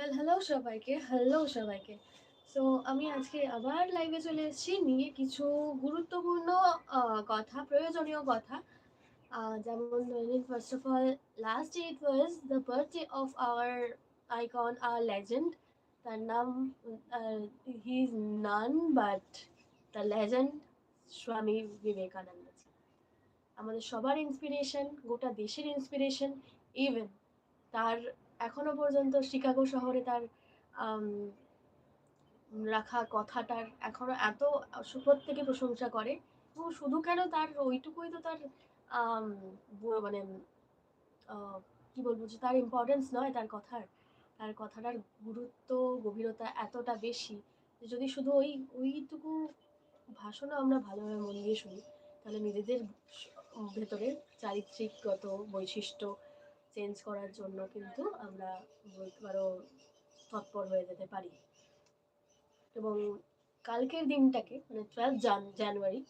Well hello সবাইকে hello সবাইকে। So আমি আজকে আবার লাইভে চলে এসেছি নিয়ে কিছু গুরুত্বপূর্ণ কথা, প্রয়োজনীয় কথা। যেমন ধরে first of all last it was the birthday of our icon our legend তার নাম he is none but the legend Swami Vivekananda আমাদের সবার ইন্সপিরেশন গোটা দেশের ইন্সপিরেশন ইভেন তার এখনও পর্যন্ত শিকাগো শহরে তার রাখা কথাটার এখনও এত প্রত্যেকে প্রশংসা করে। এবং শুধু কেন তার ওইটুকুই তো তার মানে কি বলব যে তার ইম্পর্টেন্স নয় তার কথার। তার কথাটার গুরুত্ব, গভীরতা এতটা বেশি যে যদি শুধু ওই, ওইটুকু ভাষণও আমরা ভালোভাবে মন দিয়ে শুনি, তাহলে নিজেদের ভেতরে চারিত্রিকগত বৈশিষ্ট্য চেঞ্জ করার জন্য কিন্তু আমরা পারো তৎপর হয়ে যেতে পারি। এবং কালকের দিনটাকে মানে twelve Jan January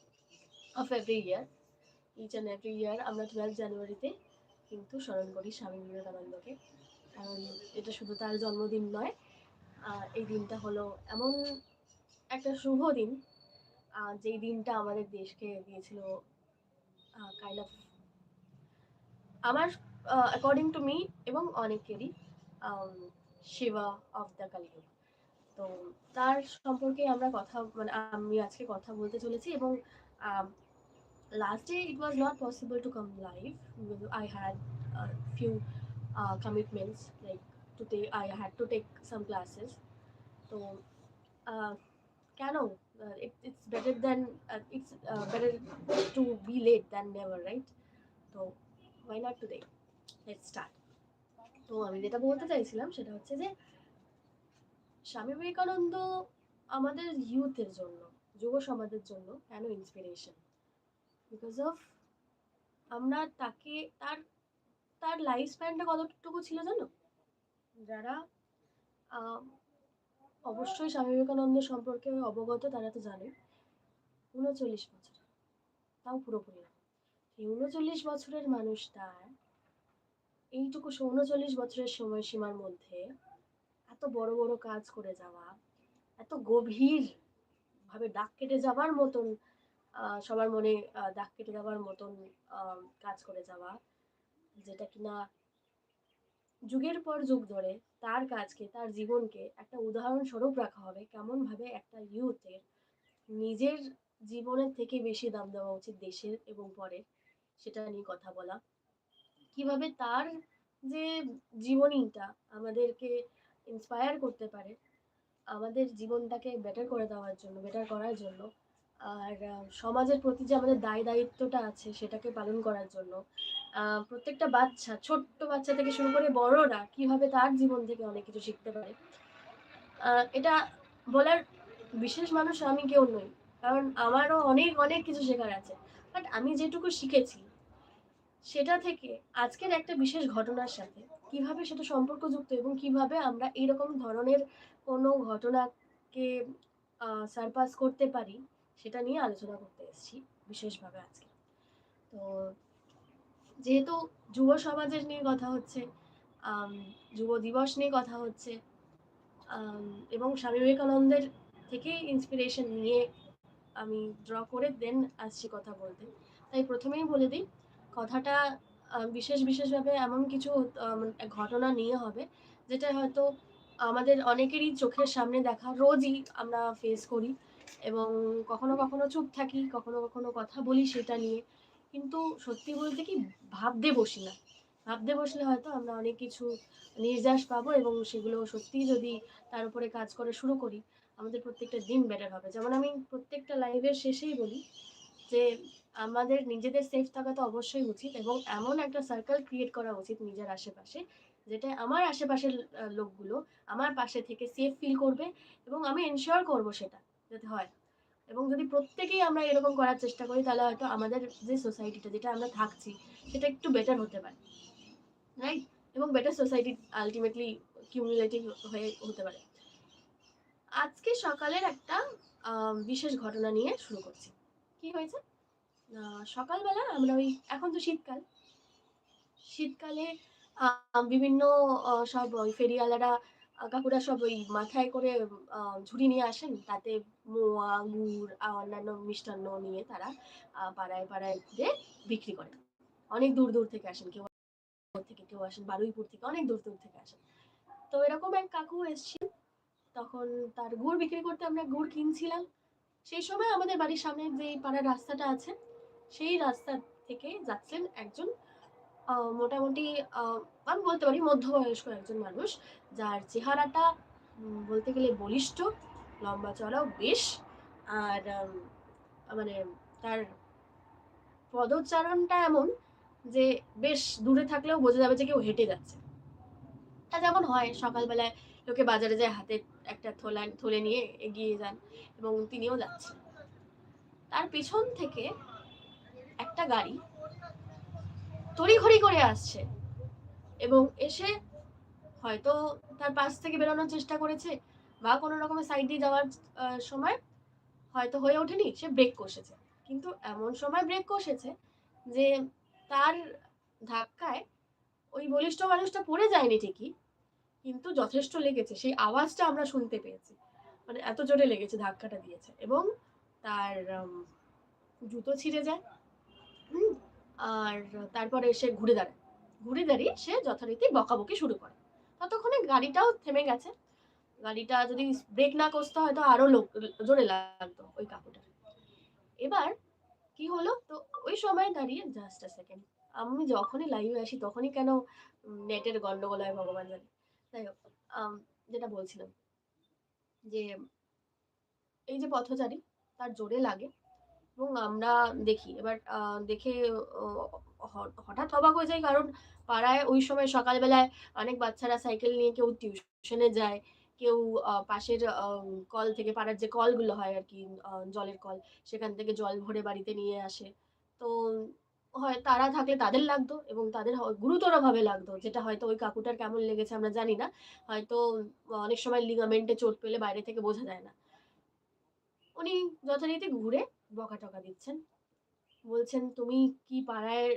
of every year each and every year আমরা টুয়েলভ জানুয়ারিতে কিন্তু স্মরণ করি স্বামী বিবেকানন্দকে। কারণ এটা শুধু তার জন্মদিন নয় এই দিনটা হলো এমন একটা শুভ দিন যেই দিনটা আমাদের দেশকে দিয়েছিল কাইন্ড অফ আমার অ্যাকর্ডিং টু মি এবং অনেকেরই শিবা অফ দ্য কালিযুগ তো তার সম্পর্কে আমরা কথা মানে আমি আজকে কথা বলতে চলেছি এবং last day it was not possible to come live I had few commitments like to take I had to take some classes তো আহ, কেন it's better than it's better to be late than never right তো why not today Let's start তো আমি যেটা বলতে চাইছিলাম সেটা হচ্ছে যে, স্বামী বিবেকানন্দ আমাদের ইউথের জন্য, যুব সমাজের জন্য কেন ইন্সপিরেশন বিকজ অফ আমরা তাকে, তার তার লাইফ স্প্যানটা কতটুকু ছিল জানো? যারা অবশ্যই স্বামী বিবেকানন্দ সম্পর্কে অবগত, তারা তো জানে। উনচল্লিশ বছর। তাও পুরোপুরি না। উনচল্লিশ বছরের মানুষটা এইটুকু উনচল্লিশ বছরের সময়সীমার মধ্যে এত বড় বড় কাজ করে যাওয়া, এত গভীর ভাবে দাগ কেটে যাওয়ার মতন সবার মনে দাগ কেটে যাওয়ার মতন কাজ করে যাওয়া, যেটা কিনা যুগের পর যুগ ধরে তার কাজকে, তার জীবনকে একটা উদাহরণস্বরূপ রাখা হবে। কেমন ভাবে একটা ইউথের নিজের জীবনের থেকে বেশি দাম দেওয়া উচিত দেশের এবং পরের, সেটা নিয়ে কথা বলা। কীভাবে তার যে জীবনীটা আমাদেরকে ইন্সপায়ার করতে পারে, আমাদের জীবনটাকে বেটার করে দেওয়ার জন্য বেটার করার জন্য, আর সমাজের প্রতি যে আমাদের দায় দায়িত্বটা আছে সেটাকে পালন করার জন্য প্রত্যেকটা বাচ্চা, ছোট্ট বাচ্চা থেকে শুরু করে বড়রা কীভাবে তার জীবন থেকে অনেক কিছু শিখতে পারে এটা বলার বিশেষ মানুষ আমি কেউ নই, কারণ আমারও অনেক অনেক কিছু শেখার আছে বাট আমি যেটুকু শিখেছি সেটা থেকে আজকের একটা বিশেষ ঘটনার সাথে কীভাবে সেটা সম্পর্কযুক্ত এবং কীভাবে আমরা এরকম ধরনের কোনো ঘটনাকে সারপাস করতে পারি, সেটা নিয়ে আলোচনা করতে এসেছি বিশেষভাবে আজকে। তো যেহেতু যুব সমাজের নিয়ে কথা হচ্ছে যুব দিবস নিয়ে কথা হচ্ছে এবং স্বামী বিবেকানন্দের থেকে ইন্সপিরেশন নিয়ে আমি ড্র করে দেন আসছি কথা বলতে। তাই প্রথমেই বলে দিই কথাটা বিশেষ বিশেষভাবে এমন কিছু মানে ঘটনা নিয়ে হবে, যেটা হয়তো আমাদের অনেকেরই চোখের সামনে দেখা রোজই আমরা ফেস করি এবং কখনো কখনো চুপ থাকি, কখনো কখনো কথা বলি সেটা নিয়ে। কিন্তু সত্যি বলতে কি, ভাবতে বসি না। ভাবতে বসলে হয়তো আমরা অনেক কিছু নির্যাস পাবো এবং সেগুলো সত্যি যদি তার উপরে কাজ করে শুরু করি, আমাদের প্রত্যেকটা দিন বেটার হবে। যেমন আমি প্রত্যেকটা লাইভের শেষেই বলি যে আমাদের নিজেদের সেফ থাকা তো অবশ্যই উচিত এবং এমন একটা সার্কেল ক্রিয়েট করা উচিত নিজের আশেপাশে, যেটা আমার আশেপাশের লোকগুলো আমার পাশে থেকে সেফ ফিল করবে এবং আমি এনশিওর করব সেটা যাতে হয় এবং যদি প্রত্যেকেই আমরা এরকম করার চেষ্টা করি, তাহলে হয়তো আমাদের যে সোসাইটিটা যেটা আমরা থাকছি, সেটা একটু বেটার হতে পারে রাইট এবং বেটার সোসাইটি আলটিমেটলি কিউমুলেটিভ হয়ে হতে পারে। আজকে সকালের একটা বিশেষ ঘটনা নিয়ে শুরু করছি। কি হয়েছে? সকালবেলা আমরা ওই, এখন তো শীতকাল। শীতকালে বিভিন্ন সব ওই ফেরিওয়ালারা কাকুরা সব ওই মাথায় করে ঝুড়ি নিয়ে আসেন। তাতে মোয়া, গুড় অন্যান্য মিষ্টান্ন নিয়ে তারা পাড়ায় পাড়ায় ঘুরে বিক্রি করেন। অনেক দূর দূর থেকে আসেন, কেউ থেকে, কেউ আসেন বারুইপুর থেকে, অনেক দূর দূর থেকে আসেন। তো এরকম এক কাকু এসেছিল তখন তার গুড় বিক্রি করতে আমরা গুড় কিনছিলাম। সেই সময় আমাদের বাড়ির সামনে যে পাড়ার রাস্তাটা আছে সেই রাস্তা থেকে যাচ্ছেন একজন মোটামুটি আমি বলতে পারি মধ্যবয়স্ক একজন মানুষ, যার চেহারাটা বলতে গেলে বলিষ্ঠ, লম্বা চড়াও বেশ, আর মানে তার পদোচ্চারণটা এমন যে বেশ দূরে থাকলেও বোঝা যাবে যে কেউ হেঁটে যাচ্ছে। তা যেমন হয়, সকালবেলায় লোকে বাজারে যায়, হাতে একটা থোলা, থলে নিয়ে এগিয়ে যান এবং তিনিও যাচ্ছেন। তার পেছন থেকে একটা গাড়ি তড়িঘড়ি করে আসছে এবং এসে হয়তো তার পাশ থেকে বেরোনোর চেষ্টা করেছে বা কোনো রকমের সাইড দিয়ে যাওয়ার সময় হয়তো হয়ে ওঠেনি, সে ব্রেক কষেছে। কিন্তু এমন সময় ব্রেক কষেছে যে তার ধাক্কায় ওই বলিষ্ঠ মানুষটা পড়ে যায়নি ঠিকই, কিন্তু যথেষ্ট লেগেছে। সেই আওয়াজটা আমরা শুনতে পেয়েছি। মানে এত জোরে লেগেছে, ধাক্কাটা দিয়েছে এবং তার জুতো ছিঁড়ে যায়। আর তারপরে সে ঘুরে দাঁড়ায়। ঘুরে দাঁড়িয়ে সে যথারীতি বকাবকি শুরু করে। ততক্ষণে গাড়িটাও থেমে গেছে। গাড়িটা যদি ব্রেক না কষতে হয়তো আরও লোক, জোরে লাগতো ওই কাকুটার। এবার কি হলো? তো ওই সময় দাঁড়িয়ে জাস্ট আ সেকেন্ড আমি যখনই লাইভে আসি তখনই কেন নেটের গন্ডগোল হয় ভগবান জানে। যাই হোক যেটা বলছিলাম যে এই যে পথচারী, তার জোরে লাগে। এবং আমরা দেখি। এবার দেখে হঠাৎ অবাক হয়ে যায় কারণ পাড়ায় ওই সময় সকালবেলায় অনেক বাচ্চারা সাইকেল নিয়ে কেউ টিউশনে যায়, কেউ পাশের কল থেকে পাড়ার যে কলগুলো হয় আর কি জলের কল, সেখান থেকে জল ভরে বাড়িতে নিয়ে আসে। তো, হয়, তারা থাকলে তাদের লাগতো এবং তাদের গুরুতরভাবে লাগতো। যেটা হয়তো ওই কাকুটার কেমন লেগেছে আমরা জানি না। হয়তো অনেক সময় লিগামেন্টে চোট পেলে বাইরে থেকে বোঝা যায় না। উনি যথারীতি ঘুরে বকা টকা দিচ্ছেন। বলছেন, তুমি কি পাড়ায়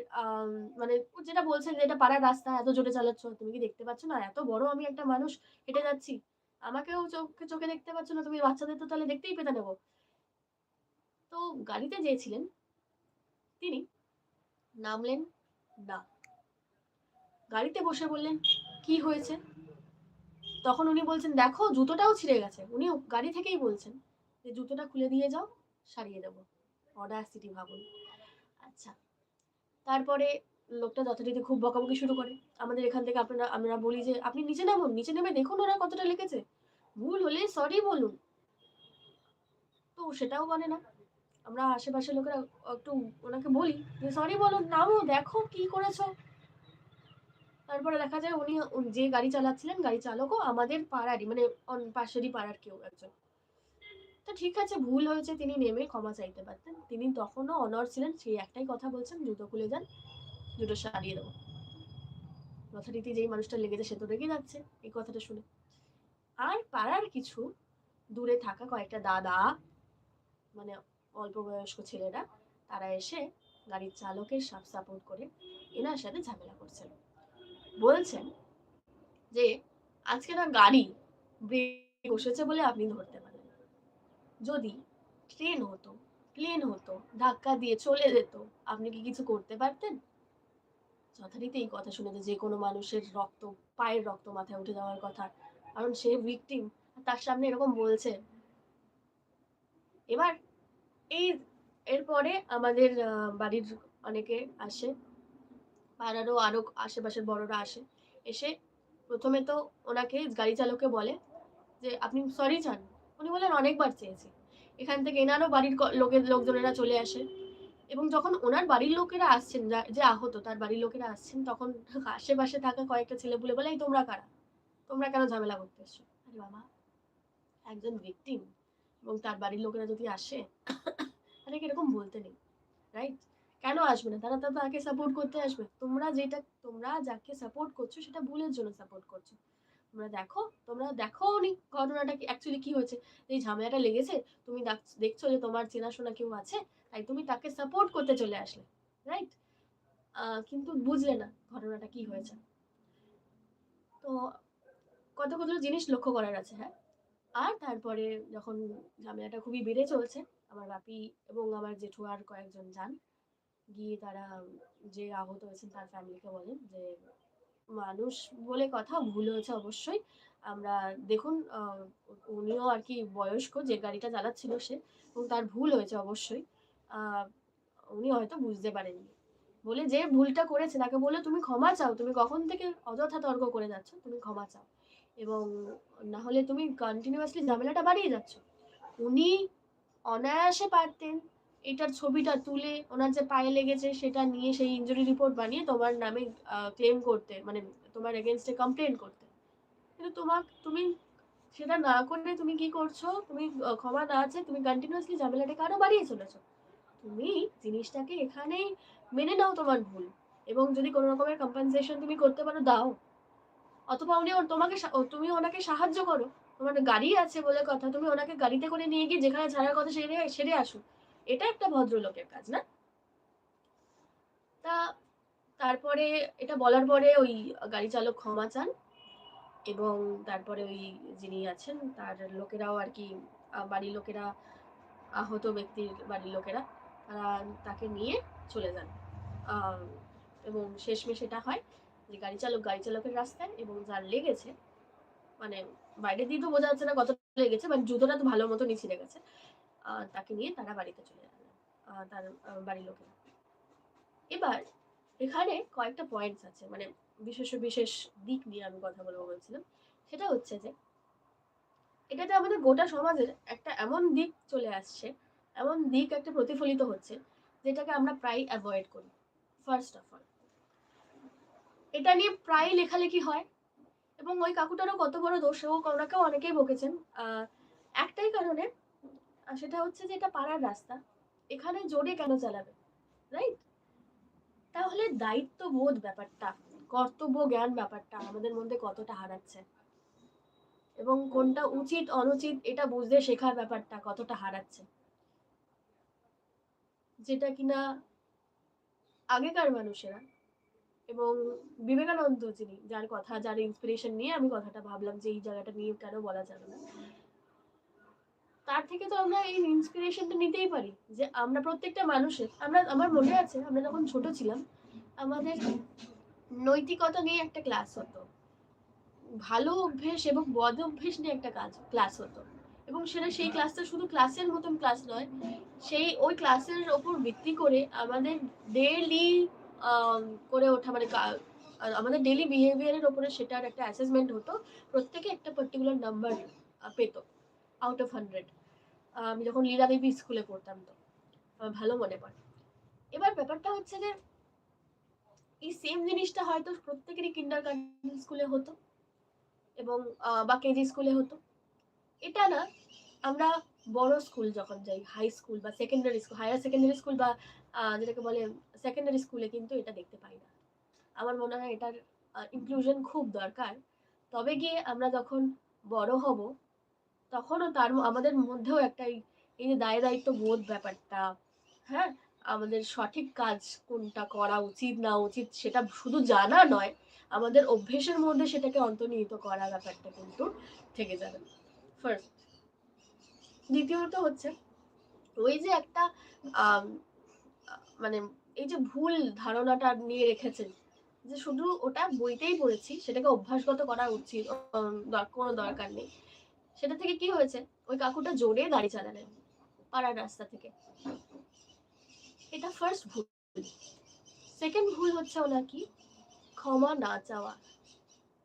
মানে যেটা বলছেন যে এটা পাড়ার রাস্তা, এত জোরে চালাচ্ছ, তুমি কি দেখতে পাচ্ছ না? এত বড় আমি একটা মানুষ, হেঁটে যাচ্ছি। আমাকেও চোখে চোখে দেখতে পাচ্ছ না, তুমি বাচ্চাদের তো তাহলে দেখতেই পেতে নেব। তো গাড়িতে যেয়েছিলেন তিনি, নামলেন, না। গাড়িতে বসে বললেন, কি হয়েছে? তখন উনি বলছেন, দেখো, জুতোটাও ছিঁড়ে গেছে। উনি গাড়ি থেকেই বলছেন, যে জুতোটা খুলে দিয়ে যাও। সারিয়ে দেবো। অডাসিটি ভাবুন। আচ্ছা তারপরে লোকটা যথারীতি খুব বকাবকি শুরু করে। আমাদের এখান থেকে আপনারা, আমরা বলি যে, আপনি নিচে নামুন, নিচে নেমে দেখুন ওরা কতটা লিখেছে। ভুল হলে সরি বলুন। তো সেটাও মানে না। আমরা আশেপাশের লোকেরা একটু ওনাকে বলি যে সরি বলুন, নামো, দেখো কি করেছ। তারপরে দেখা যায় উনি যে গাড়ি চালাচ্ছিলেন, গাড়ি চালকও আমাদের পাড়ারই মানে পাশেরই পাড়ার কেউ একজন। তো ঠিক আছে, ভুল হয়েছে, তিনি নেমে ক্ষমা চাইতে পারতেন। তিনি তখনও অনর ছিলেন, সেই একটাই কথা বলছেন, জুতো খুলে যান জুতো সারিয়ে দেবো। যথারীতি যেই মানুষটা লেগেছে, সে তো রেগে যাচ্ছে, এই কথাটা শুনে। আর পাড়ার কিছু দূরে থাকা কয়েকটা দাদা মানে অল্প বয়স্ক ছেলেরা, তারা এসে গাড়ির চালকের সাপ সাপোর্ট করে এনার সাথে ঝামেলা করছেন। বলছেন যে, আজকে না গাড়ি বসেছে বলে আপনি ধরতে পারেন। যদি ট্রেন হতো প্লেন হতো, ধাক্কা দিয়ে চলে যেত, আপনি কি কিছু করতে পারতেন? যথারীতি এই কথা শুনে যে কোনো মানুষের রক্ত, পায়ের রক্ত মাথায় উঠে যাওয়ার কথা, কারণ সে ভিকটিম তার সামনে এরকম বলছে। এবার এই, এরপরে আমাদের বাড়ির অনেকে আসে, পাড়ারও আরও আশেপাশের বড়রা আসে, এসে প্রথমে তো ওনাকে গাড়ি চালককে বলে যে, আপনি সরি চান উনি বলেন অনেকবার চেয়েছি। এখান থেকে এনারও বাড়ির লোকের লোকজনেরা চলে আসে। এবং যখন ওনার বাড়ির লোকেরা আসছেন, যে আহত, তার বাড়ির লোকেরা আসছেন, তখন আশেপাশে থাকা কয়েকটা ছেলে বলে বলে তোমরা কারা? তোমরা কেন ঝামেলা করতে এসছো? আরে বাবা, একজন ভিকটিম এবং তার বাড়ির লোকেরা যদি আসে, তাহলে এরকম বলতে নেই রাইট কেন আসবে না? তারা তো তাকে সাপোর্ট করতে আসবে। তোমরা যেটা তোমরা যাকে সাপোর্ট করছ, সেটা ভুলের জন্য সাপোর্ট করছ। তোমরা দেখো তোমরা দেখো নি ঘটনাটা কি অ্যাকচুয়ালি কি হয়েছে? এই ঝামেলাটা লেগেছে, তুমি দেখ- দেখছ যে তোমার চেনাশোনা কেউ আছে, তাই তুমি তাকে সাপোর্ট করতে চলে আসলে রাইট কিন্তু বুঝলে না ঘটনাটা কি হয়েছে। তো কত কতগুলো জিনিস লক্ষ্য করার আছে হ্যাঁ? আর তারপরে যখন ঝামেলাটা খুবই বেড়ে চলছে, আমার বাপি এবং আমার জেঠু আর কয়েকজন যান, গিয়ে তারা যে আহত হয়েছেন তার ফ্যামিলিকে বলেন যে মানুষ বলে কথা ভুল হয়েছে অবশ্যই। আমরা দেখুন উনিও আর কি বয়স্ক, যে গাড়িটা চালাচ্ছিল সে, এবং তার ভুল হয়েছে অবশ্যই। উনি হয়তো বুঝতে পারেননি। বলে যে ভুলটা করেছে, তাকে বলে তুমি ক্ষমা চাও, তুমি কখন থেকে অযথা তর্ক করে যাচ্ছ? তুমি ক্ষমা চাও। এবং না হলে তুমি কন্টিনিউয়াসলি ঝামেলাটা বাড়িয়ে যাচ্ছ। উনি অনায়াসে পারতেন এটার ছবিটা তুলে ওনার যে পায়ে লেগেছে সেটা নিয়ে সেই ইঞ্জুরি রিপোর্ট বানিয়ে তোমার নামে ক্লেম করতে মানে তোমার এগেনস্টে কমপ্লেন করতে। কিন্তু তোমার তুমি সেটা না করলে তুমি কি করছ? তুমি ক্ষমা না আছে, তুমি কন্টিনিউয়াসলি ঝামেলাটাকে আরও বাড়িয়ে চলেছো। তুমি জিনিসটাকে এখানেই মেনে নাও তোমার ভুল। এবং যদি কোনো রকমের কম্পেনসেশন তুমি করতে পারো, দাও। অথবা উনি তোমাকে তুমি ওনাকে সাহায্য করো। তোমার গাড়ি আছে বলে কথা, তুমি ওনাকে গাড়িতে করে নিয়ে গিয়ে যেখানে ছাড়ার কথা সেরে সেরে আসো। এটা একটা ভদ্রলোকের কাজ না? তা তারপরে এটা বলার পরে ওই গাড়ি চালক ক্ষমা চান এবং তারপরে ওই যিনি আছেন তার লোকেরাও আর কি বাড়ির লোকেরা আহত ব্যক্তির বাড়ির লোকেরা তারা তাকে নিয়ে চলে যান। এবং শেষমেশ এটা হয় যে গাড়ি চালক গাড়ি চালকের রাস্তায় এবং যার লেগেছে মানে বাইরে দিয়ে তো বোঝা যাচ্ছে না কত লেগেছে মানে জুতোটা তো ভালো মতো নিচে লেগেছে আহ, তাকে নিয়ে তারা বাড়িতে চলে যান তার বাড়ির লোকেরা। এবার এখানে কয়েকটা পয়েন্টস আছে মানে বিশেষ বিশেষ দিক নিয়ে আমি কথা বলব বলছিলাম। সেটা হচ্ছে যে, এটাতে আমাদের গোটা সমাজের একটা এমন দিক চলে আসছে, এমন দিক একটা প্রতিফলিত হচ্ছে, যেটাকে আমরা প্রায় অ্যাভয়েড করি। ফার্স্ট অফ অল এটা নিয়ে প্রায় লেখালেখি হয়, এবং ওই কাকুটারও কত বড় দোষ, ও ওনাকেও অনেকেই বকেছেন। একটাই কারণে সেটা হচ্ছে যে এটা পাড়ার রাস্তা। এখানে জোরে কেন চালাবে? রাইট তাহলে দায়িত্ববোধ ব্যাপারটা, কর্তব্য জ্ঞান ব্যাপারটা আমাদের মধ্যে কতটা হারাচ্ছে? এবং কোনটা উচিত, অনুচিত, এটা বুঝতে শেখার ব্যাপারটা কতটা হারাচ্ছে? যেটা কিনা আগেকার মানুষেরা এবং বিবেকানন্দ যিনি, যার কথা, যার ইন্সপিরেশন নিয়ে আমি কথাটা ভাবলাম যে এই জায়গাটা নিয়ে কেন বলা যাবে না। তার থেকে তো আমরা এই ইন্সপিরেশনটা নিতেই পারি যে আমরা প্রত্যেকটা মানুষের, আমরা, আমার মনে আছে, আমরা যখন ছোট ছিলাম, আমাদের নৈতিকতা নিয়ে একটা ক্লাস হতো। ভালো অভ্যেস এবং বদ অভ্যেস নিয়ে একটা কাজ ক্লাস হতো। এবং সেটা সেই ক্লাসটা শুধু ক্লাসের মতন ক্লাস নয়, সেই ওই ক্লাসের ওপর ভিত্তি করে আমাদের ডেলি করে ওঠা মানে আমাদের ডেলি বিহেভিয়ারের ওপরে সেটার একটা অ্যাসেসমেন্ট হতো, প্রত্যেকে একটা পার্টিকুলার নাম্বার পেতো। আউট অফ হান্ড্রেড আমি যখন লীলা দেবী স্কুলে পড়তাম তো, আমার ভালো মনে পড়ে। এবার ব্যাপারটা হচ্ছে যে, এই সেম জিনিসটা হয়তো প্রত্যেকেরই কিন্ডার গার্ডেন স্কুলে হতো এবং বা কেজি স্কুলে হতো। এটা না, আমরা বড় স্কুল যখন যাই হাই স্কুল বা secondary school higher secondary school বা যেটাকে বলে সেকেন্ডারি স্কুলে কিন্তু এটা দেখতে পাই না। আমার মনে হয় এটার ইনক্লুশন খুব দরকার। তবে গিয়ে আমরা যখন বড় হব তখনও তার আমাদের মধ্যেও একটা এই যে দায় দায়িত্ব বোধ ব্যাপারটা হ্যাঁ? আমাদের সঠিক কাজ কোনটা করা উচিত, না উচিত সেটা শুধু জানা নয়, আমাদের অভ্যেসের মধ্যে সেটাকে অন্তর্নিহিত করা ব্যাপারটা কিন্তু থেকে যাবে। ফার্স্ট দ্বিতীয়ত হচ্ছে, ওই যে একটা মানে এই যে ভুল ধারণাটা নিয়ে রেখেছেন, যে শুধু ওটা বইতেই পড়েছি, সেটাকে অভ্যাসগত করা উচিত কোনো দরকার নেই। সেটা থেকে কি হয়েছে? ওই কাকুটা জোরে গাড়ি চালালেন পাড়ার রাস্তা থেকে। এটা ফার্স্ট ভুল। সেকেন্ড ভুল হচ্ছে ওনার কি? ক্ষমা না চাওয়া।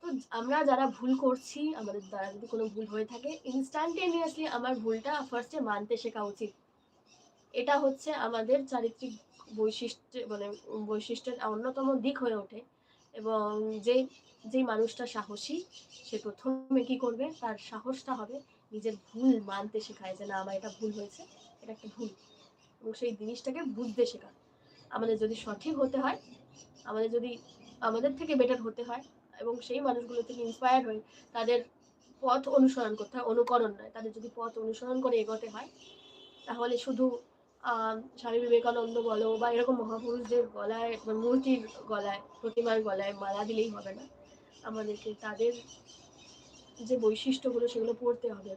তো আমরা যারা ভুল করছি, আমাদের দ্বারা যদি কোনো ভুল হয়ে থাকে ইনস্ট্যান্টেনিয়াসলি আমার ভুলটা ফার্স্টে মানতে শেখা উচিত। এটা হচ্ছে আমাদের চারিত্রিক বৈশিষ্ট্য মানে বৈশিষ্ট্যের অন্যতম দিক হয়ে ওঠে। এবং যে যেই মানুষটা সাহসী, সে প্রথমে কি করবে? তার সাহসটা হবে নিজের ভুল মানতে শেখায় যে না, আমার এটা ভুল হয়েছে, এটা একটা ভুল। এবং সেই জিনিসটাকে বুঝতে শেখা আমাদের যদি সঠিক হতে হয়, আমাদের যদি, আমাদের থেকে বেটার হতে হয়, এবং সেই মানুষগুলো থেকে ইন্সপায়ার হয়ে তাদের পথ অনুসরণ করতে হয়, অনুকরণ নয়, তাদের যদি পথ অনুসরণ করে এগোতে হয়, তাহলে শুধু স্বামী বিবেকানন্দ বলো বা এরকম মহাপুরুষদের গলায় মূর্তির গলায়, প্রতিমার গলায় মালা দিলেই হবে না। আমাদেরকে তাদের যে বৈশিষ্ট্যগুলো সেগুলো পড়তে হবে,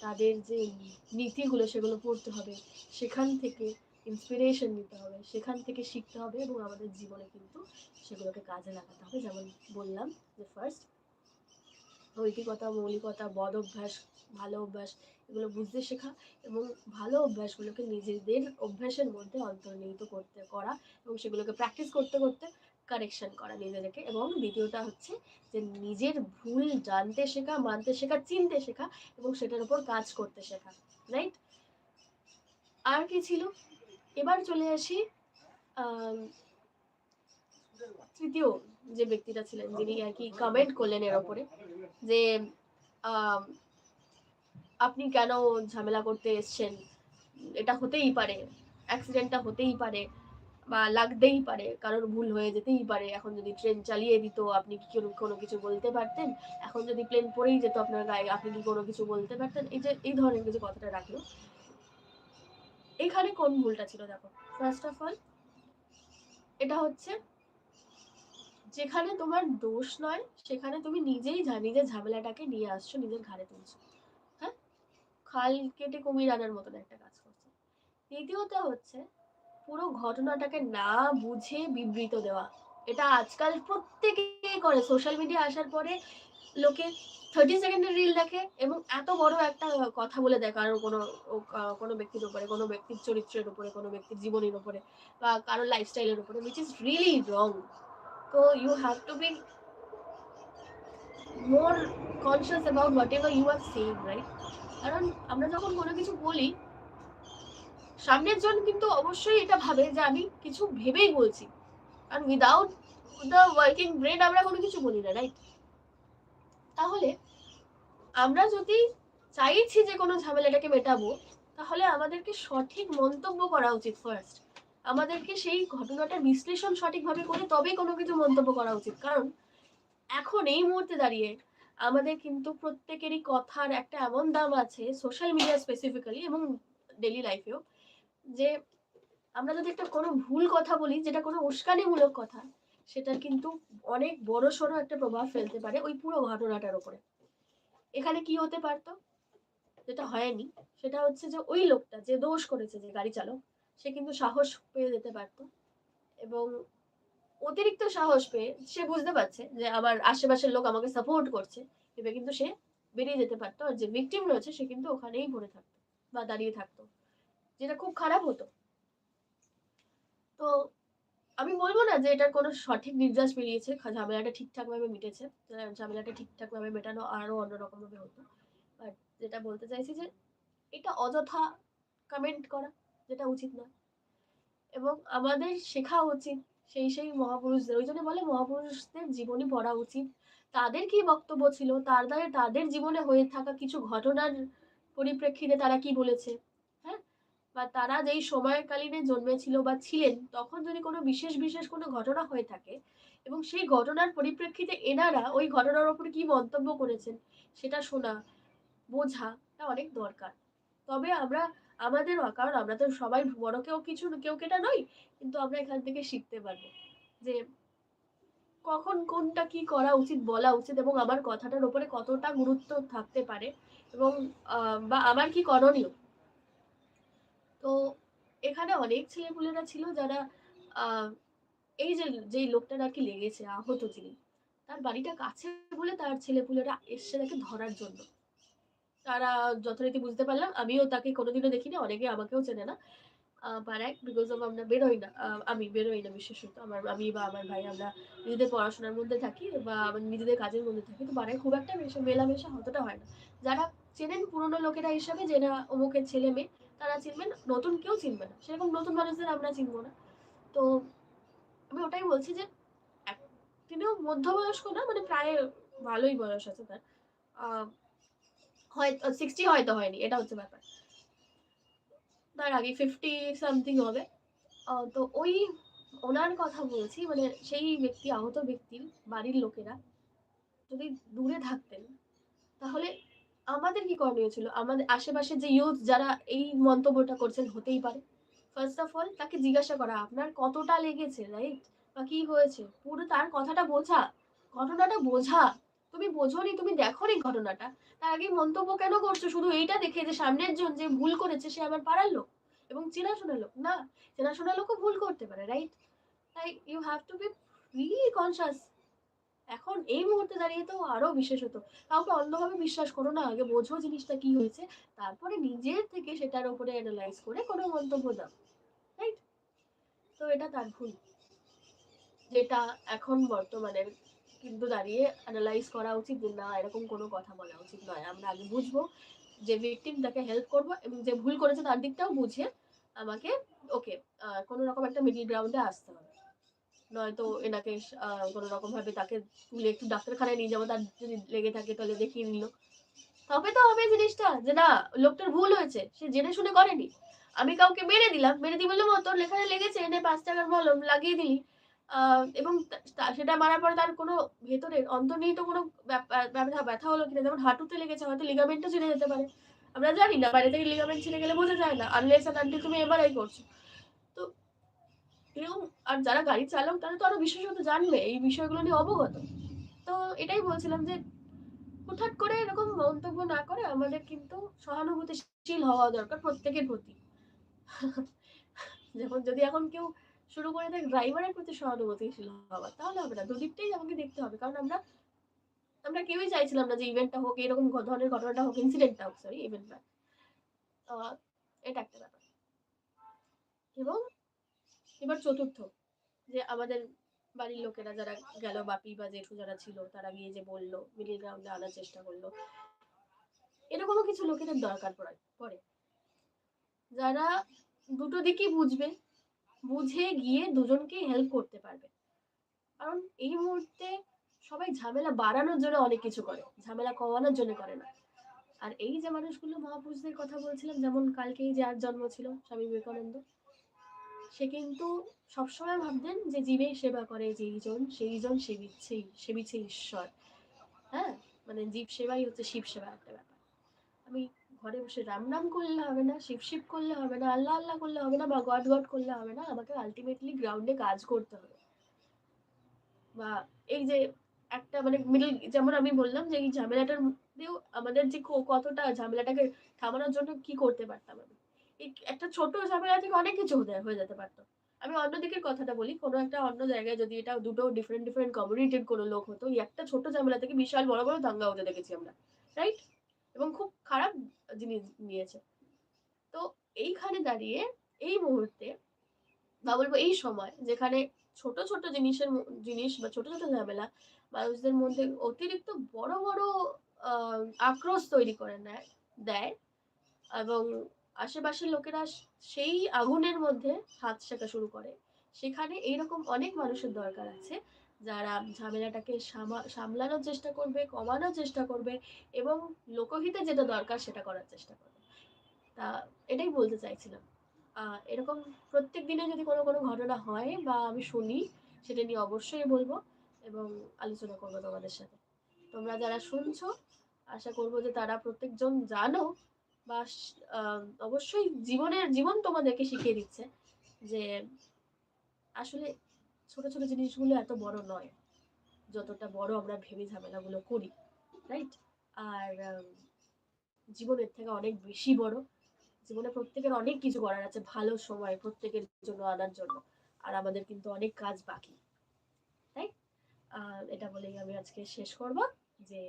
তাদের যে নীতিগুলো সেগুলো পড়তে হবে, সেখান থেকে ইন্সপিরেশন নিতে হবে, সেখান থেকে শিখতে হবে এবং আমাদের জীবনে কিন্তু সেগুলোকে কাজে লাগাতে হবে। যেমন বললাম যে ফার্স্ট নৈতিকতা, মৌলিকতা, বদ অভ্যাস, ভালো অভ্যাস এগুলো বুঝতে শেখা এবং ভালো অভ্যাসগুলোকে নিজেদের অভ্যাসের মধ্যে অন্তর্নিহিত করতে করা এবং সেগুলোকে প্র্যাকটিস করতে করতে কারেকশন করা নিজেদেরকে এবং দ্বিতীয়টা হচ্ছে যে নিজের ভুল জানতে শেখা, মানতে শেখা, চিনতে শেখা এবং সেটার উপর কাজ করতে শেখা রাইট আর কি ছিল? এবার চলে আসি তৃতীয় যে ব্যক্তিটা ছিলেন যিনি আর কি কমেন্ট করলেন এর ওপরে যে আপনি কেন ঝামেলা করতে এসছেন? এটা হতেই পারে অ্যাক্সিডেন্টটা হতেই পারে বা লাগতেই পারে, কারোর ভুল হয়ে যেতেই পারে। এখন যদি ট্রেন চালিয়ে দিত, আপনি কি কোনো- কিছু বলতে পারতেন? এখন যদি প্লেন পড়েই যেত আপনার গায়ে, আপনি কি কোনো কিছু বলতে পারতেন? এই যে, এই ধরনের কিছু কথাটা রাখল। এখানে কোন ভুলটা ছিল দেখো? ফার্স্ট অফ অল এটা হচ্ছে যেখানে তোমার দোষ নয়, সেখানে তুমি নিজেই নিজের ঝামেলাটাকে নিয়ে আসছো, নিজের ঘাড়ে তুলছো। হ্যাঁ? খাল কেটে কুমির আনার মতন একটা কাজ করছে। দ্বিতীয়ত হচ্ছে, পুরো ঘটনাটাকে না বুঝে বিবৃত দেওয়া। এটা আজকাল প্রত্যেকে করে। সোশ্যাল মিডিয়া আসার পরে লোকে থার্টি সেকেন্ডের রিল দেখে এবং এত বড় একটা কথা বলে দেয় কারোর কোনো কোনো ব্যক্তির উপরে, কোনো ব্যক্তির চরিত্রের উপরে, কোনো ব্যক্তির জীবনের উপরে বা কারোর লাইফস্টাইলের উপরে উইচ ইজ রিয়েলি রং তো you have to be more conscious about whatever you are saying right কারণ আমরা যখন কোনো কিছু বলি, সামনের জন কিন্তু অবশ্যই এটা ভাবে যে আমি কিছু ভেবেই বলছি। আর উইদাউট দ্য ওয়ার্কিং ব্রেন আমরা কোনো কিছু বলি না রাইট তাহলে আমরা যদি চাইছি যে কোনো ঝামেলাটাকে মেটাবো, তাহলে আমাদেরকে সঠিক মন্তব্য করা উচিত ফার্স্ট আমাদেরকে সেই ঘটনাটার বিশ্লেষণ সঠিকভাবে করে তবেই কোনো কিছু মন্তব্য করা উচিত। কারণ এখন এই মুহূর্তে দাঁড়িয়ে আমাদের কিন্তু প্রত্যেকেরই কথার একটা এমন দাম আছে সোশ্যাল মিডিয়া স্পেসিফিক্যালি এবং ডেলি লাইফেও যে আমরা যদি একটা কোনো ভুল কথা বলি, যেটা কোনো উস্কানিমূলক কথা, সেটার কিন্তু অনেক বড় সড়ো একটা প্রভাব ফেলতে পারে ওই পুরো ঘটনাটার উপরে। এখানে কি হতে পারতো? যেটা হয়নি, সেটা হচ্ছে যে ওই লোকটা যে দোষ করেছে যে গাড়ি চালক সে কিন্তু সাহস পেয়ে যেতে পারতো। এবং অতিরিক্ত সাহস পেয়ে সে বুঝতে পারছে যে আমার আশেপাশের লোক আমাকে সাপোর্ট করছে, এবার কিন্তু সে বেরিয়ে যেতে পারতো আর যে ভিকটিম রয়েছে সে কিন্তু ওখানেই পড়ে থাকতো বা দাঁড়িয়ে থাকতো, যেটা খুব খারাপ হতো। তো আমি বলব না যে এটার কোনো সঠিক নির্যাস বেরিয়েছে ঝামেলাটা ঠিকঠাক ভাবে মিটেছে, ঝামেলাটা ঠিকঠাক ভাবে মেটানো আরও অন্যরকম ভাবে হতো। বাট যেটা বলতে চাইছি যে এটা অযথা কমেন্ট করা যেটা উচিত না এবং আমাদের শেখা উচিত সেই সেই মহাপুরুষদের। ওই জন্য বলে মহাপুরুষদের জীবনী পড়া উচিত। তাদের কি বক্তব্য ছিল? তার দ্বারা তাদের জীবনে হয়ে থাকা কিছু ঘটনার পরিপ্রেক্ষিতে তারা কি বলেছে? হ্যাঁ? বা তারা যেই সময়কালীনে জন্মেছিল বা ছিলেন, তখন যদি কোনো বিশেষ বিশেষ কোনো ঘটনা হয়ে থাকে এবং সেই ঘটনার পরিপ্রেক্ষিতে এনারা ওই ঘটনার উপরে কি মন্তব্য করেছেন, সেটা শোনা, বোঝা অনেক দরকার। তবে আমরা আমাদের কারণ আমরা তো সবাই বড়, কেউ কিছু কেউ কেটা নই, কিন্তু আমরা এখান থেকে শিখতে পারব। যে কখন কোনটা কি করা উচিত, বলা উচিত, এবং আমার কথাটার উপরে কতটা গুরুত্ব থাকতে পারে, এবং বা আমার কি করণীয়? তো এখানে অনেক ছেলেপুলেরা ছিল যারা এই যে, যেই লোকটার আর কি লেগেছে, আহত যিনি, তার বাড়িটা কাছে বলে তার ছেলেপুলেরা এসছে তাকে ধরার জন্য। তারা যথারীতি বুঝতে পারলাম। আমিও তাকে কোনোদিনও দেখিনি, অনেকে আমাকেও চেনে না। পাড়ায় বিকজ অফ আমরা বেরোই না। আমি বেরোই না বিশেষত আমার আমি বা আমার ভাই, আমরা নিজেদের পড়াশোনার মধ্যে থাকি বা নিজেদের কাজের মধ্যে থাকি। তো পাড়ায় খুব একটা মেশা, মেলামেশা অতটা হয় না। যারা চেনেন পুরনো লোকেরা হিসাবে যে না অমুকের ছেলে মেয়ে, তারা চিনবেন। নতুন কেউ চিনবে না। সেরকম নতুন মানুষদের আমরা চিনবো না। তো আমি ওটাই বলছি যে তিনিও মধ্যবয়স্ক না মানে প্রায় ভালোই বয়স আছে তার। হয় সিক্সটি হয়তো হয়নি, এটা হচ্ছে ব্যাপার। তার আগে ফিফটি সামথিং হবে। তো ওই ওনার কথা বলছি মানে সেই ব্যক্তি, আহত ব্যক্তির বাড়ির লোকেরা যদি দূরে থাকতেন, তাহলে আমাদের কি করণীয় ছিল? আমাদের আশেপাশে যে ইউথ যারা এই মন্তব্যটা করছেন, হতেই পারে। ফার্স্ট অফ অল তাকে জিজ্ঞাসা করা, আপনার কতটা লেগেছে রাইট বা কি হয়েছে? পুরো তার কথাটা বোঝা, ঘটনাটা বোঝা। তুমি বোঝোনি, তুমি দেখোনি ঘটনাটা? তার আগে মন্তব্য কেন করছ? শুধু এইটা দেখে যে সামনের জন যে ভুল করেছে, সে আমার পাড়ার লোক এবং চেনাশোনা লোক? না, চেনাশোনা লোকও ভুল করতে পারে রাইট তাই you have to be really conscious এখন এই মুহূর্তে দাঁড়িয়ে তো আরও বিশেষত। কাউকে অন্যভাবে বিশ্বাস করো না, আগে বোঝো জিনিসটা কি হয়েছে, তারপরে নিজের থেকে সেটার উপরে অ্যানালাইজ করে কোনো মন্তব্য দাও রাইট তো এটা তার ভুল। যেটা এখন বর্তমানে কিন্তু দাঁড়িয়ে অ্যানালাইজ করা উচিত যে না এরকম কোনো কথা বলা উচিত নয়। আমরা আগে বুঝব যে ভিকটিম তাকে হেল্প করব এবং যে ভুল করেছে তার দিকটাও বুঝে আমাকে ওকে কোনো রকম একটা মিডিল গ্রাউন্ডে আসতে হবে। নয়তো এনাকে কোনো রকম ভাবে তাকে তুলে একটু ডাক্তারখানায় নিয়ে যাব তার যদি লেগে থাকে তাহলে দেখিয়ে নিল। তবে তো হবে জিনিসটা যে না লোকটার ভুল হয়েছে সে জেনে শুনে করেনি। আমি কাউকে মেরে দিলাম মেরে দিয়ে বললাম "ও, তোর লেখানে লেগেছে এনে পাঁচ টাকার মলম লাগিয়ে দিলি। এবং সেটা মারার পরে তার কোনো ভেতরের, অন্তর্নিহিত কোনো ব্যথা ব্যথা হলো কিনা, যেমন হাঁটুতে লেগেছে, হয়তো লিগামেন্টও ছিঁড়ে যেতে পারে। আমরা জানি না, বাইরে থেকে লিগামেন্ট ছিঁড়ে গেলে বোঝা যায় না আনলেস আনটিল তুমি এমআরআই করছ। তো এরকম, আর যারা গাড়ি চালক তারা তো আরও বিশেষত জানবে, এই বিষয়গুলো নিয়ে অবগত। তো এটাই বলছিলাম যে হঠাৎ করে এরকম মন্তব্য না করে আমাদের কিন্তু সহানুভূতিশীল হওয়া দরকার প্রত্যেকের প্রতি। যেমন যদি এখন কেউ শুরু করে দেয় ড্রাইভারের প্রতি সহানুভূতিশীল হওয়া তাহলে হবে না, দুদিকটাই আমাকে দেখতে হবে। কারণ আমরা আমরা কেউই চাইছিলাম না যে ইভেন্টটা হোক, এরকম ধরনের ঘটনাটা হোক ইনসিডেন্টটা হোক সরি ইভেন্ট না এটা একটা ব্যাপার। এবং এবার চতুর্থ, যে আমাদের বাড়ির লোকেরা যারা গেল, বাপি বা জেঠু যারা ছিল, তারা গিয়ে যে বলল মিডিল গ্রাউন্ডে আনার চেষ্টা করল। এরকমও কিছু লোকেদের দরকার পড়ে পড়ে। যারা দুটো দিকই বুঝবে বুঝে গিয়ে দুজনকেই হেল্প করতে পারবে। কারণ এই মুহূর্তে সবাই ঝামেলা বাড়ানোর জন্য অনেক কিছু করে, ঝামেলা কমানোর জন্য করে না। আর এই যে মানুষগুলো মহাপুরুষদের কথা বলছিলাম, যেমন কালকেই যার জন্ম ছিল স্বামী বিবেকানন্দ, সে কিন্তু সবসময় ভাবতেন যে জীবের সেবা করে যেইজন, সেইজন সেবিছেই সেবিছে ঈশ্বর। হ্যাঁ? মানে জীব সেবাই হচ্ছে শিব সেবা একটা ব্যাপার। আমি ঘরে বসে রাম নাম করলে হবে না, শিব শিব করলে হবে না, আল্লাহ আল্লাহ করলে হবে না, বা গড গড করলে হবে না, আমাকে আলটিমেটলি গ্রাউন্ডে কাজ করতে হবে। বা এই যে একটা মানে মিডল যেমন আমি বললাম যে এই ঝামেলাটার মধ্যেও আমাদের যে কতটা ঝামেলাটাকে থামানোর জন্য কি করতে পারতাম আমি? একটা ছোট ঝামেলা থেকে অনেক কিছু হয়ে যেতে পারতো। আমি অন্য দিকের কথাটা বলি, কোনো একটা অন্য জায়গায় যদি এটা দুটো ডিফারেন্ট ডিফারেন্ট কমিউনিটির কোনো লোক হতো একটা ছোট ঝামেলা থেকে বিশাল বড় বড় দাঙ্গা হতে দেখেছি আমরা রাইট এবং খুব খারাপ জিনিস নিয়েছে তো এইখানে দাঁড়িয়ে এই মুহূর্তে বা বলব এই সময় যেখানে ছোট ছোট জিনিসের জিনিস বা ছোট ছোট ঝামেলা মানুষদের মধ্যে অতিরিক্ত বড় বড় আক্রোশ তৈরি করে নেয়, দেয় এবং আশেপাশের লোকেরা সেই আগুনের মধ্যে হাত শেখা শুরু করে। সেখানে এইরকম অনেক মানুষের দরকার আছে। যারা ঝামেলাটাকে সামা- সামলানোর চেষ্টা করবে, কমানোর চেষ্টা করবে এবং লোকহিতে যেটা দরকার সেটা করার চেষ্টা করবে। তা এটাই বলতে চাইছিলাম। এরকম প্রত্যেক দিনে যদি কোনো কোনো ঘটনা হয় বা আমি শুনি, সেটা নিয়ে অবশ্যই বলব এবং আলোচনা করব তোমাদের সাথে। তোমরা যারা শুনছো, আশা করব যে তারা প্রত্যেকজন জানো বা অবশ্যই জীবনের, জীবন তোমাদেরকে শিখিয়ে দিচ্ছে যে আসলে ছোট ছোট জিনিসগুলো এত বড় নয়। যতটা বড় আমরা ভেবে ঝামেলাগুলো করি রাইট আর জীবনের থেকে অনেক বেশি বড়। জীবনে প্রত্যেকের অনেক কিছু করার আছে ভালো সময় প্রত্যেকের জন্য আনার জন্য। আর আমাদের কিন্তু অনেক কাজ বাকি তাই এটা বলেই আমি আজকে শেষ করব যে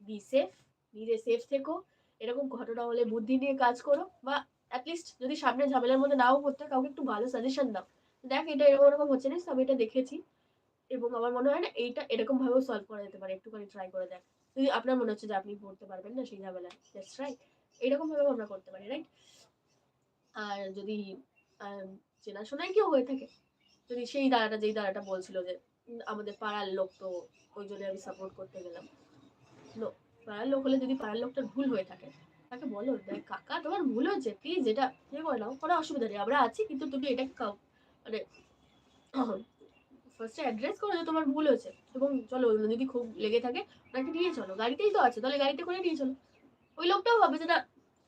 বি সেফ নিজে সেফ থেকো। এরকম ঘটনা হলে বুদ্ধি নিয়ে কাজ করো বা অ্যাটলিস্ট যদি সামনে ঝামেলার মধ্যে নাও হয়, কাউকে একটু ভালো সাজেশন দাও। দেখ এটা এরকম এরকম হচ্ছে না আমি এটা দেখেছি। এবং আমার মনে হয় না এইটা এরকম ভাবেও সলভ করা যেতে পারে একটুখানি ট্রাই করে দেখ। যদি আপনার মনে হচ্ছে যে আপনি পড়তে পারবেন না সেই ঝামেলা দ্যাটস রাইট এরকম ভাবেও আমরা করতে পারি রাইট আর যদি আহ, চেনাশোনাই কেউ হয়ে থাকে যদি সেই দাঁড়াটা যেই দাঁড়াটা বলছিল যে আমাদের পাড়ার লোক তো ওই জন্য আমি সাপোর্ট করতে গেলাম। নো পাড়ার লোক হলে যদি পাড়ার লোকটার ভুল হয়ে থাকে তাকে বলো দেখ কাকা তোমার ভুল হয়েছে প্লিজ এটা ইয়ে করে নাও কোনো অসুবিধা নেই আমরা আছি কিন্তু তুমি এটাকে মানে ফার্স্টে অ্যাড্রেস করো যে তোমার ভুল হয়েছে। এবং চলো যদি খুব লেগে থাকে, ওনাকে নিয়ে চলো। গাড়িতেই তো আছে, তাহলে গাড়িতে করে নিয়ে চলো। ওই লোকটাও ভাবে যে না,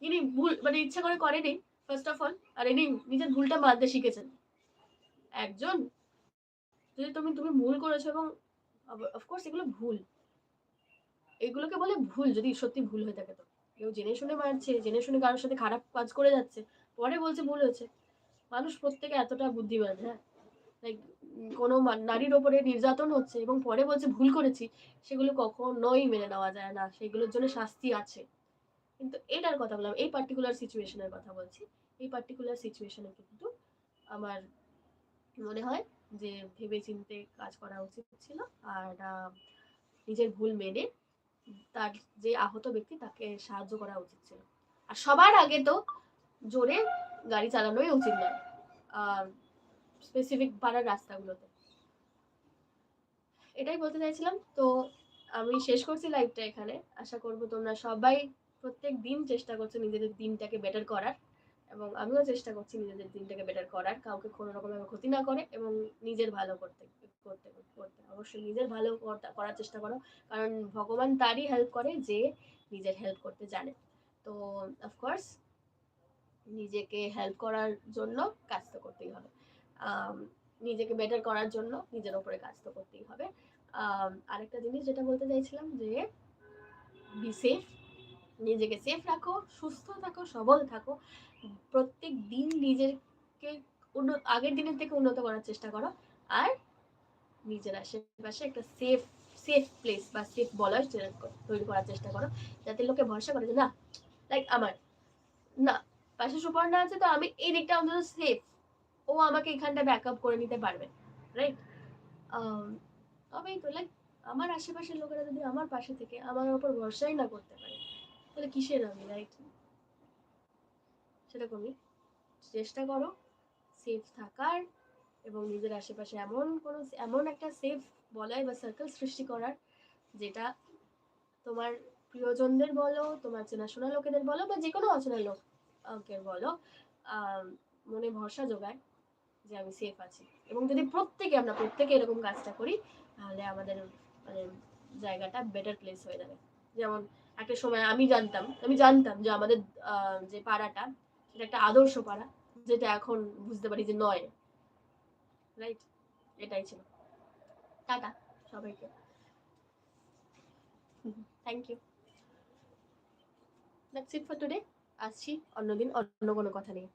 ইনি ভুল মানে ইচ্ছা করে করেনি ফার্স্ট অফ অল আর ইনি নিজের ভুলটা মানতে শিখেছেন। একজন, যদি তুমি তুমি ভুল করেছ এবং অফকোর্স এগুলো ভুল। এগুলোকে বলে ভুল, যদি সত্যি ভুল হয়ে থাকে তো। কেউ জেনে শুনে মারছে, জেনে শুনে কারোর সাথে খারাপ কাজ করে যাচ্ছে, পরে বলছে ভুল হয়েছে। মানুষ প্রত্যেকে এতটা বুদ্ধিমান হ্যাঁ? লাইক কোনো নারীর ওপরে নির্যাতন হচ্ছে এবং পরে বলছে ভুল করেছি, সেগুলো কখনোই মেনে নেওয়া যায় না, সেগুলোর জন্য শাস্তি আছে। কিন্তু এটার কথা বললাম, এই পার্টিকুলার সিচুয়েশনের কথা বলছি। এই পার্টিকুলার সিচুয়েশনে কিন্তু আমার মনে হয় যে ভেবে চিন্তে কাজ করা উচিত ছিল আর নিজের ভুল মেনে তার যে আহত ব্যক্তি তাকে সাহায্য করা উচিত ছিল। আর সবার আগে তো জোরে গাড়ি চালানোই উচিত নয়। স্পেসিফিক পাড়ার রাস্তাগুলোতে। এটাই বলতে চাইছিলাম। তো আমি শেষ করছি লাইভটা এখানে। আশা করব তোমরা সবাই প্রত্যেক দিন চেষ্টা করছ নিজেদের দিনটাকে বেটার করার। এবং আমিও চেষ্টা করছি নিজেদের দিনটাকে বেটার করার। কাউকে কোনো রকমের ক্ষতি না করে এবং নিজের ভালো করতে করতে করতে। অবশ্যই নিজের ভালো করার চেষ্টা করো। কারণ ভগবান তারই হেল্প করে যে নিজের হেল্প করতে জানে। তো অফকোর্স নিজেকে হেল্প করার জন্য কাজ তো করতেই হবে। নিজেকে বেটার করার জন্য নিজের ওপরে কাজ তো করতেই হবে। আরেকটা জিনিস যেটা বলতে চাইছিলাম যে বি সেফ নিজেকে সেফ রাখো, সুস্থ থাকো, সবল থাকো, প্রত্যেক দিন নিজেকে উন্নত আগের দিনের থেকে উন্নত করার চেষ্টা করো। আর নিজের আশেপাশে একটা সেফ সেফ প্লেস বা সেফ বলার তৈরি করার চেষ্টা করো। যাতে লোকে ভরসা করে যে, না লাইক আমার, না পাশে সুপর্ণা আছে, তো আমি এই দিকটা অন্তত সেফ ও আমাকে এখানটা ব্যাক আপ করে নিতে পারবে রাইট তবেই তো লাইক আমার আশেপাশের লোকেরা যদি আমার পাশে থেকে আমার ওপর ভরসাই না করতে পারে, তাহলে কিসের আমি রাইট সেরকমই চেষ্টা করো সেফ থাকার এবং নিজের আশেপাশে এমন কোনো, এমন একটা সেফ বলয় বা সার্কেল সৃষ্টি করার, যেটা তোমার প্রিয়জনদের বলো, তোমার চেনাশোনা লোকেদের বলো, বা যে কোনো অচেনা লোকের বলো মনে ভরসা যোগায় যে আমি সেফ আছি। এবং যদি প্রত্যেকে আমরা প্রত্যেকে এরকম কাজটা করি, তাহলে আমাদের মানে জায়গাটা বেটার প্লেস হয়ে যাবে। যেমন একটা সময় আমি জানতাম আমি জানতাম যে আমাদের যে পাড়াটা, সেটা একটা আদর্শ পাড়া, যেটা এখন বুঝতে পারি যে নয়। রাইট এটাই ছিল। টাটা সবাইকে। Thank you that's it for today আসছি অন্যদিন অন্য কোনো কথা নিয়ে